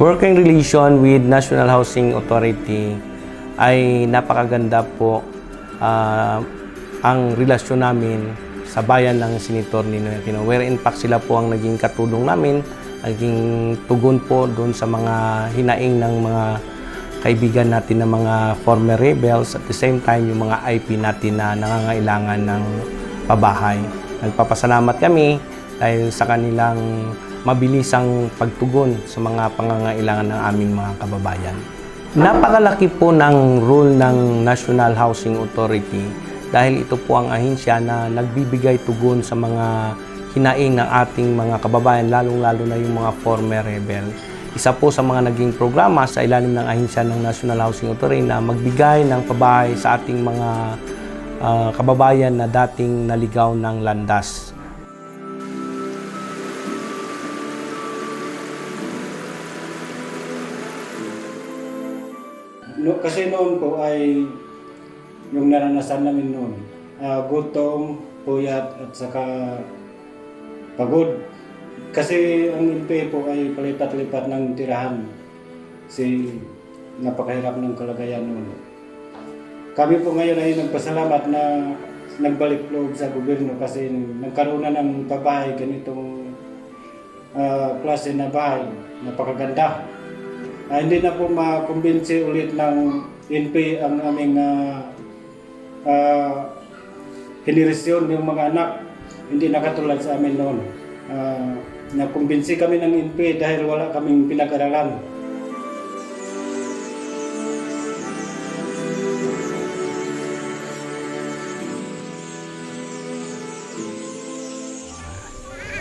Working relation with National Housing Authority ay napakaganda po ah, ang relasyon namin sa bayan ng Senator Ninoy Aquino. Where in fact sila po ang naging katulong namin, naging tugon po doon sa mga hinaing ng mga kaibigan natin na mga former rebels at the same time yung mga IP natin na nangangailangan ng pabahay. Nagpapasalamat kami dahil sa kanilang mabilisang pagtugon sa mga pangangailangan ng aming mga kababayan. Napakalaki po ng role ng National Housing Authority dahil ito po ang ahensya na nagbibigay tugon sa mga hinaing ng ating mga kababayan, lalong-lalo na yung mga former rebel. Isa po sa mga naging programa sa ilalim ng ahensya ng National Housing Authority na magbigay ng pabahay sa ating mga ah, kababayan na dating naligaw ng landas. No, kasi noon po ay yung naranasan namin noon, ah, gutom, puyat at saka pagod. Kasi ang LP po ay palipat-lipat ng tirahan. Si napakahirap ng kalagayan noon. Kami po ngayon ay nagpasalamat na nagbalik loob sa gobyerno kasi nagkaroon na ng pabahay ganitong ah, klase na bahay. Napakaganda. Ah, hindi na po makumbinsi ulit ng NP ang aming uh, henerasyon yung mga anak. Hindi na katulad sa amin noon. Ah, nakumbinsi kami ng NP dahil wala kaming pinag-aralan.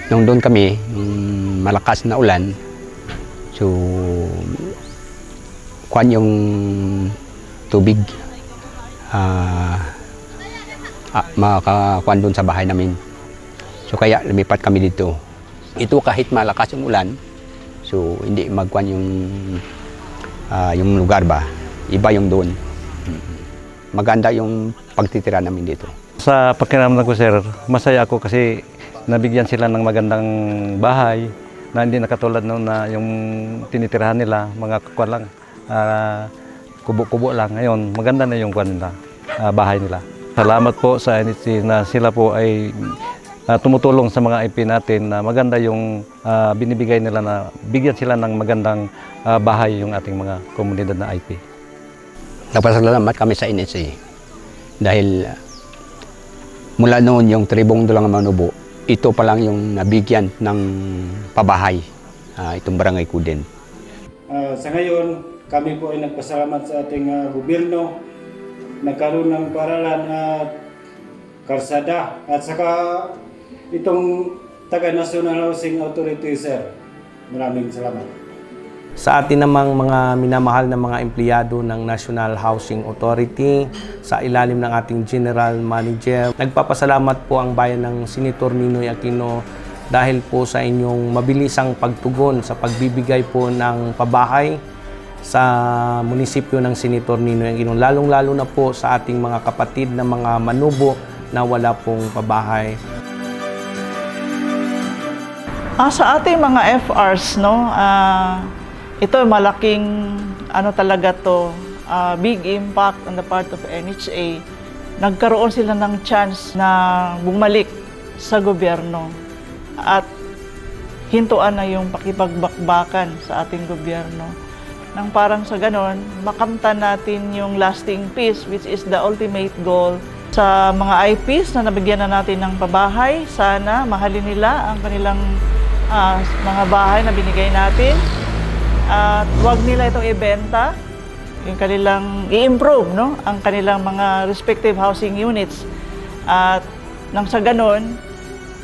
Nung doon kami, malakas na ulan, so kuan yung tubig ah ah, makakuan doon sa bahay namin. So kaya lumipat kami dito. Ito kahit malakas yung ulan, so hindi magkuan yung ah, yung lugar ba. Iba yung doon. Maganda yung pagtitira namin dito. Sa pakiramdam ko, sir, masaya ako kasi nabigyan sila ng magandang bahay na hindi nakatulad noon na yung tinitirahan nila, mga kuwan lang, ah, kubo-kubo lang. Ngayon, maganda na yung kuwan nila, ah, bahay nila. Salamat po sa NHC na sila po ay ah, tumutulong sa mga IP natin na maganda yung ah, binibigay nila na bigyan sila ng magandang ah, bahay yung ating mga komunidad na IP. Nagpasalamat kami sa NSA dahil uh, mula noon yung tribong Dulang Manubo, ito pa lang yung nabigyan ng pabahay, ah, itong barangay Kuden. Ah, sa ngayon, kami po ay nagpasalamat sa ating ah, gobyerno. Nagkaroon ng paralan at karsada at saka itong taga National Housing Authority, sir. Maraming salamat. Sa atin namang mga minamahal na mga empleyado ng National Housing Authority, sa ilalim ng ating General Manager, nagpapasalamat po ang bayan ng Senator Ninoy Aquino dahil po sa inyong mabilisang pagtugon sa pagbibigay po ng pabahay sa munisipyo ng Senator Ninoy Aquino, lalong-lalo na po sa ating mga kapatid na mga manubo na wala pong pabahay. Ah, sa ating mga FRs, no, ah, ito malaking ano talaga to, ah, big impact on the part of NHA. Nagkaroon sila ng chance na bumalik sa gobyerno at hintuan na yung pakipagbakbakan sa ating gobyerno. Nang parang sa ganon, makamtan natin yung lasting peace which is the ultimate goal sa mga IPs na nabigyan na natin ng pabahay. Sana mahalin nila ang kanilang ah, mga bahay na binigay natin. At huwag nila itong ibenta, yung kanilang i-improve no? ang kanilang mga respective housing units. At nang sa ganon,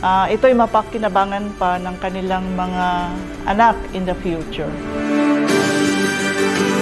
ah, ito'y mapakinabangan pa ng kanilang mga anak in the future. Thank you.